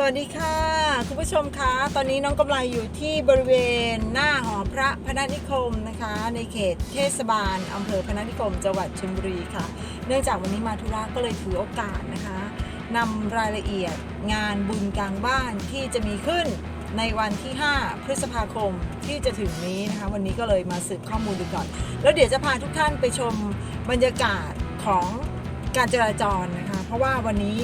สวัสดีค่ะ คุณผู้ชมคะ ตอนนี้น้องกำไรอยู่ที่บริเวณหน้าหอพระพนัสนิคมนะคะ ในเขตเทศบาลอำเภอพนัสนิคมจังหวัดชลบุรีค่ะ เนื่องจากวันนี้มาธุระก็เลยถือโอกาสนะคะนำรายละเอียดงานบุญกลางบ้านที่จะมีขึ้นในวันที่ 5 พฤษภาคมที่จะถึงนี้นะคะ วันนี้ก็เลยมาสืบข้อมูลดูก่อน แล้วเดี๋ยวจะพาทุกท่านไปชมบรรยากาศของการจราจรนะคะ เพราะว่าวันนี้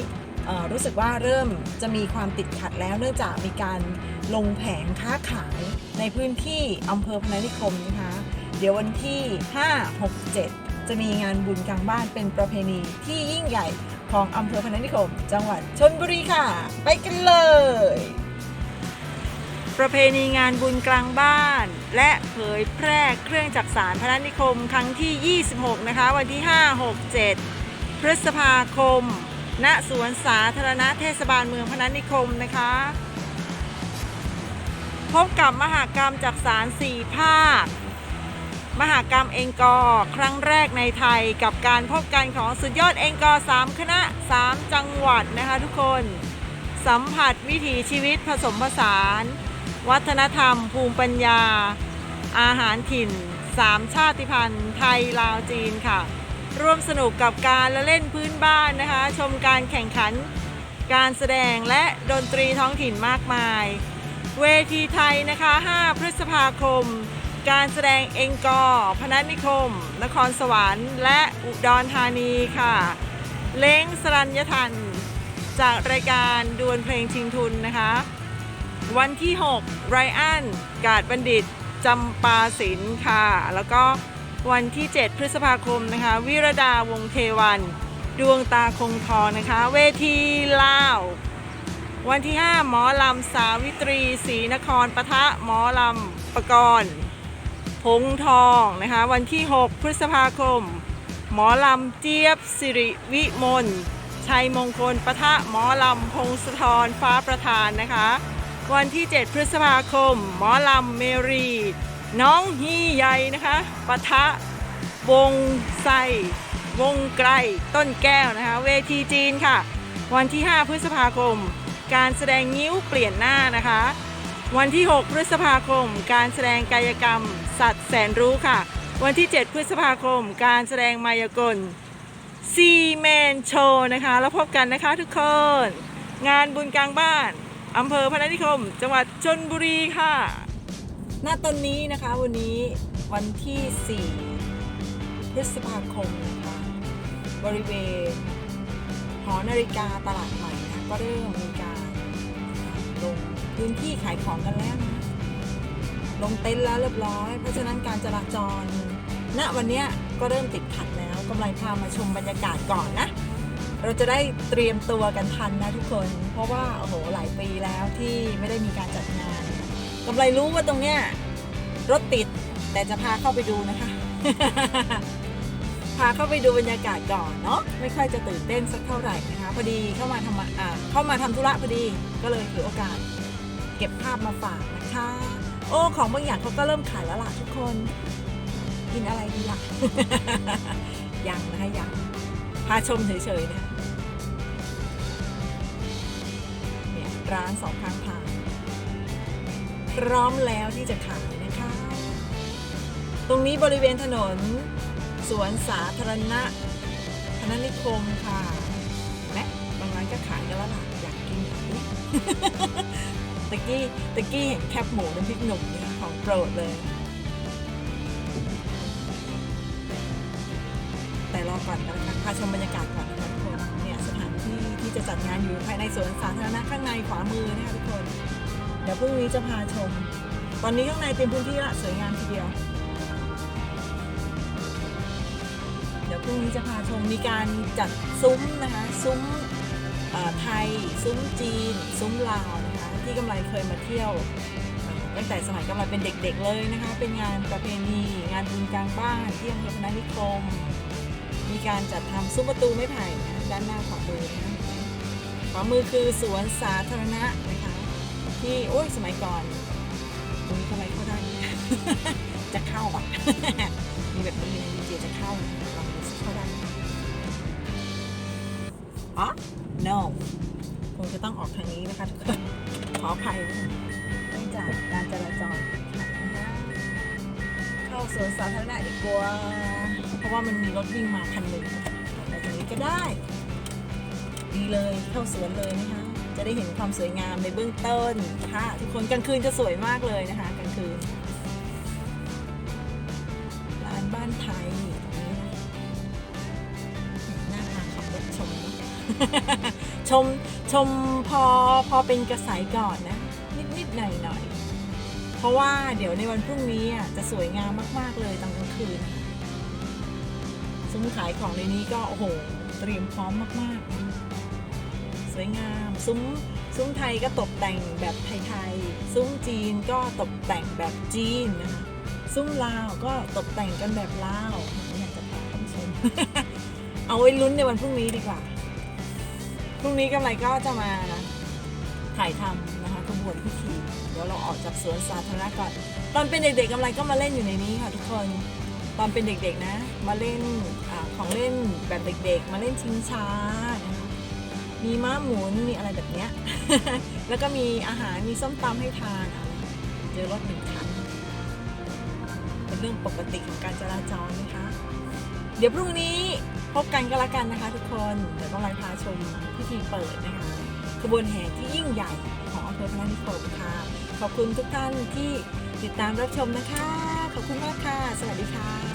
รู้สึกว่าเริ่มจะมีความติดขัดแล้วเนื่องจากมีการลงแผงค้าขายในพื้นที่อำเภอพนัสนิคมนะคะ เดี๋ยววันที่ 5 6 7 จะมีงานบุญกลางบ้านเป็นประเพณีที่ยิ่งใหญ่ของอำเภอพนัสนิคม จังหวัดชนบุรีค่ะ ไปกันเลย ประเพณีงานบุญกลางบ้าน และเผยแพร่เครื่องจักสารพนัสนิคม ครั้งที่ 26 นะคะ วันที่ 5 6 7 พฤษภาคม ณสวนสาธารณะเทศบาลเมืองพนัสนิคมนะคะ พบกับมหากรรมจักสาร4ภาค มหากรรมเองกอครั้งแรกในไทยกับการพบกันของสุดยอดเองกอ3คณะ 3 จังหวัดนะคะทุกคนสัมผัสวิถีชีวิตผสมผสาน วัฒนธรรม ภูมิปัญญา อาหารถิ่น3ชาติพันธุ์ ไทยลาวจีนค่ะ ร่วมสนุกกับการละเล่นพื้นบ้านนะคะ ชมการแข่งขันการแสดงและดนตรีท้องถิ่นมากมาย เวทีไทยนะคะ 5 พฤษภาคม การแสดงเองกอพนัสนิคม นครสวรรค์ และอุดรธานีค่ะ เล้งสรัญญทัน จากรายการดวลเพลงชิงทุนนะคะ วันที่6ไรอันกาดบัณฑิตจำปาศิลป์ค่ะ แล้วก็ วันที่ 7 พฤษภาคมนะคะ วิรดาวงเทวัน ดวงตาคงทองนะคะ เวทีลาว วันที่ 5 หมอลำสาวิตรีศรีนครปะทะหมอลำประกรณ์พงทองนะคะ วันที่ 6 พฤษภาคม หมอลำเจี๊ยบสิริวิมลชัยมงคลปะทะหมอลำพงศธรฟ้าประธานนะคะ วันที่ 7 พฤษภาคม หมอลำเมรี น้องฮีใหญ่นะคะปะทะ วงไซวงไกลต้นแก้วนะคะ เวทีจีนค่ะ วันที่ 5 พฤษภาคม การแสดงงิ้วเปลี่ยนหน้านะคะ วันที่ 6 พฤษภาคม การแสดงกายกรรม สัตว์แสนรู้ค่ะ วันที่ 7 พฤษภาคม การแสดงมายากลซีเมนโชนะคะ แล้วพบกันนะคะทุกคน งานบุญกลางบ้านอำเภอพนัสนิคม จังหวัดชนบุรีค่ะ ณตอนนี้นะคะวันนี้วันที่ 4 พฤษภาคมนะคะบริเวณหอนาฬิกาตลาดใหม่นะก็เริ่มมีการลงพื้นที่ขายของกันแล้วนะลงเต็นท์แล้วเรียบร้อย เพราะฉะนั้นการจราจร ณวันนี้ก็เริ่มติดขัดแล้วกำลังพามาชมบรรยากาศก่อนนะเราจะได้เตรียมตัวกันทันนะทุกคน เพราะว่าโอ้โหหลายปีแล้วที่ไม่ได้มีการจัดงาน กำไรรู้ว่าตรงเนี้ยรถติดแต่จะพาเข้าไปดูนะคะ พาเข้าไปดูบรรยากาศก่อนเนาะไม่ค่อยจะตื่นเต้นสักเท่าไหร่นะคะพอดีเข้ามาทำอ่าเข้ามาทำธุระพอดีก็เลยถือโอกาส เก็บภาพมาฝากนะคะ โอ้ของบางอย่างเขาก็เริ่มขายแล้วล่ะทุกคน กินอะไรดีล่ะยังนะคะยังพาชมเฉยๆนะคะเนี่ยร้านสองข้างทาง พร้อมแล้วที่จะขายนะคะ ตรงนี้บริเวณถนน สวนสาธารณะพนัสนิคมค่ะเห็นไหมบางร้านก็ขายกันแล้วล่ะอยากกินอุ๊ยตะกี้ตะกี้เห็นแคบหมูน้ำพริกหนุ่มเนี่ยของโปรดเลย แต่รอก่อนกันนะคะพาชมบรรยากาศก่อนนะคะทุกคนเนี่ยสถานที่ที่จะจัดงานอยู่ภายในสวนสาธารณะข้างในขวามือนะคะทุกคน เดี๋ยวพรุ่งนี้จะพาชม ตอนนี้ข้างในเต็มพื้นที่ละสวยงามทีเดียว เดี๋ยวพรุ่งนี้จะพาชมมีการจัดซุ้มนะคะ ซุ้มไทย ซุ้มจีน ซุ้มลาวนะคะที่กำไรเคยมาเที่ยวตั้งแต่สมัยกำไรเป็นเด็กๆเลยนะคะ เป็นงานประเพณีงานบุญกลางบ้านที่อำเภอพนัสนิคม มีการจัดทำซุ้มประตูไม้ไผ่ด้านหน้าขวามือนะขวามือคือสวนสาธารณะนะคะ ที่โอ้ยสมัยก่อนตรงนี้ทำไมเข้าได้เนี่ยจะเข้าอะ มีแบบนี้ดีเจจะเข้าลองดูสิเข้าได้ไหมอ๋อ no คงงจะต้องออกทางนี้นะคะทุกคน ขออภัยนะคะเนื่องจากการจราจรติดขัดนะคะเข้าสวนสาธารณะดีกว่าเพราะว่ามันมีรถวิ่งมาคันหนึ่งไปตรงนี้ก็ได้ ดีเลยเข้าสวนเลยนะคะ จะได้เห็นความสวยงามในเบื้องต้นค่ะทุกคนกลางคืนจะสวยมากเลยนะคะกลางคืนร้านบ้านไทยตรงนี้หน้าทางขับรถชม ชมชมพอพอเป็นกระแสก่อนนะ นิดนิดหน่อยหน่อยเพราะว่าเดี๋ยวในวันพรุ่งนี้อะจะสวยงามมากๆเลยตอนกลางคืนซุ้มขายของในนี้ก็โอ้โหเตรียมพร้อมมากๆ สวยงาม ซุ้มซุ้มไทยก็ตกแต่งแบบไทยๆ ซุ้มจีนก็ตกแต่งแบบจีนนะคะซุ้มลาวก็ตกแต่งกันแบบลาวอยากจะพาท่านชมเอาไว้ลุ้นในวันพรุ่งนี้ดีกว่า พรุ่งนี้กำไรก็จะมาถ่ายทำนะคะขบวนพิธีเดี๋ยวเราออกจากสวนสาธารณะก่อน ตอนเป็นเด็กๆกำไรก็มาเล่นอยู่ในนี้ค่ะทุกคน ตอนเป็นเด็กๆนะ มาเล่นอของเล่นแบบเด็กๆ มาเล่นชิงช้า มีม้าหมุนมีอะไรแบบเนี้ย แล้วก็มีอาหารมีส้มตำให้ทานอะเจอรถหนึ่งคันเป็นเรื่องปกติของการจราจรนะคะ เดี๋ยวพรุ่งนี้พบกันก็แล้วกันนะคะทุกคน เดี๋ยวต้องไลฟ์พาชมพิธีเปิดนะคะขบวนแห่ที่ยิ่งใหญ่ของอำเภอพนัสนิคมค่ะขอบคุณทุกท่านที่ติดตามรับชมนะคะ ขอบคุณมากค่ะ สวัสดีค่ะ